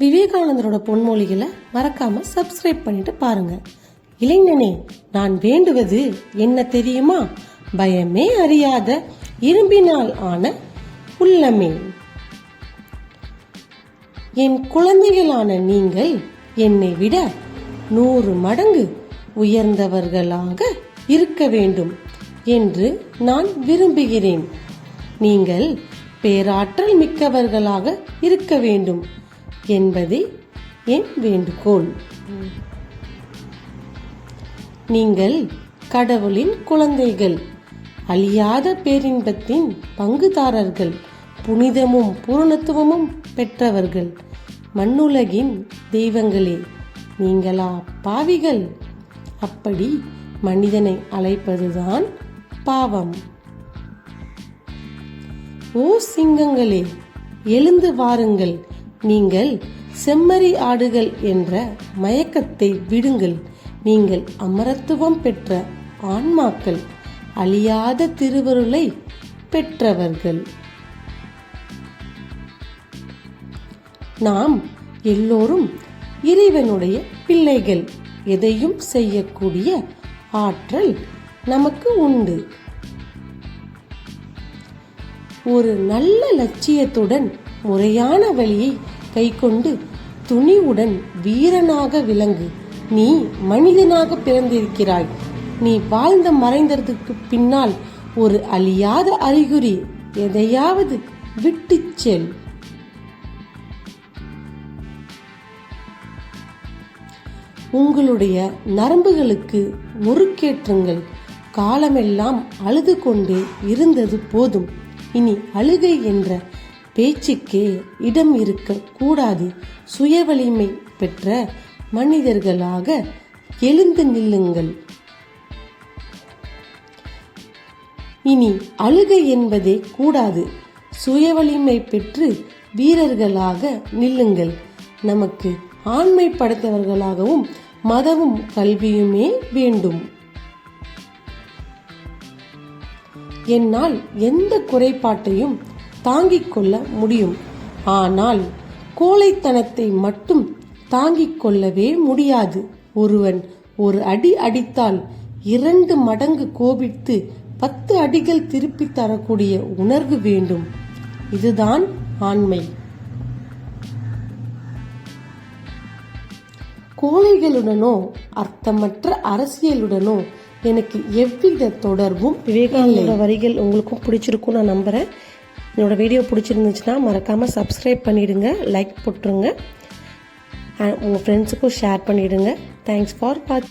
விவேகானந்தரோட பொன்மொழிகளை மறக்காம சப்ஸ்கிரைப் பண்ணிட்டு பாருங்க. இளைஞனே நான் வேண்டுவது என்ன தெரியுமா? பயமே அறியாத இரும்பினால் ஆன உள்ளமே. என் குழந்தைகளான நீங்கள் என்னை விட நூறு மடங்கு உயர்ந்தவர்களாக இருக்க வேண்டும் என்று நான் விரும்புகிறேன். நீங்கள் பேராற்றல் மிக்கவர்களாக இருக்க வேண்டும். என்பதே என் வேண்டுகோள். நீங்கள் கடவுளின் குழந்தைகள் அழியாத பேரின்பத்தின் பங்குதாரர்கள் புனிதமும் பூரணத்துவமும் பெற்றவர்கள் மண்ணுலகின் தெய்வங்களே நீங்களா பாவிகள்? அப்படி மனிதனை அழைப்பதுதான் பாவம். ஓ சிங்கங்களே எழுந்து வாருங்கள். நீங்கள் செம்மறி ஆடுகள் என்ற மயக்கத்தை விடுங்கள். நீங்கள் அமரத்துவம் பெற்ற ஆன்மாக்கள் அழியாத திருவருளை பெற்றவர்கள். நாம் எல்லோரும் இறைவனுடைய பிள்ளைகள். எதையும் செய்யக்கூடிய ஆற்றல் நமக்கு உண்டு. ஒரு நல்ல லட்சியத்துடன் முறையான வழியை கைக்கொண்டு துணிவுடன் வீரனாக விளங்கு. நீ மனிதனாக பிறந்திருக்கிறாய். நீ வாழ்ந்த மறைந்ததற்கு பின்னால் ஒரு அழியாத அறிகுறி எதையாவது விட்டு செல். உங்களுடைய நரம்புகளுக்கு முறுக்கேற்றுங்கள் காலமெல்லாம் அழுது கொண்டே இருந்தது போதும். இனி அழுகை என்ற பேச்சுக்கே இடம் இருக்க கூடாது. சுய வலிமை பெற்ற மனிதர்களாக எழுந்து நில்லுங்கள். இனி அழுகை என்பதே கூடாது. சுய வலிமை பெற்று வீரர்களாக நில்லுங்கள். நமக்கு ஆண்மை படைத்தவர்களாகவும் மதமும் கல்வியுமே வேண்டும். என்னால் எந்த குறைபாட்டையும் தாங்கிக் கொள்ள முடியும். ஆனால் கோழைத்தனத்தை மட்டும் தாங்கிக் கொள்ளவே முடியாது. ஒருவன் ஒரு அடி அடித்தால் இரண்டு மடங்கு கோபித்து பத்து அடிகள் திருப்பி தரக்கூடிய உணர்வு வேண்டும். இதுதான் ஆண்மை. கோழைகளுடனோ அர்த்தமற்ற அரசியலுடனோ எனக்கு எவ்வித தொடர்பும் விவேகானந்தோட வரிகள் உங்களுக்கும் பிடிச்சிருக்கும் நான் நம்புறேன். என்னோட வீடியோ பிடிச்சிருந்துச்சுன்னா மறக்காமல் சப்ஸ்கிரைப் பண்ணிவிடுங்க லைக் போட்டுருங்க. உங்கள் ஃப்ரெண்ட்ஸுக்கும் ஷேர் பண்ணிவிடுங்க தேங்க்ஸ் ஃபார் பார்த்து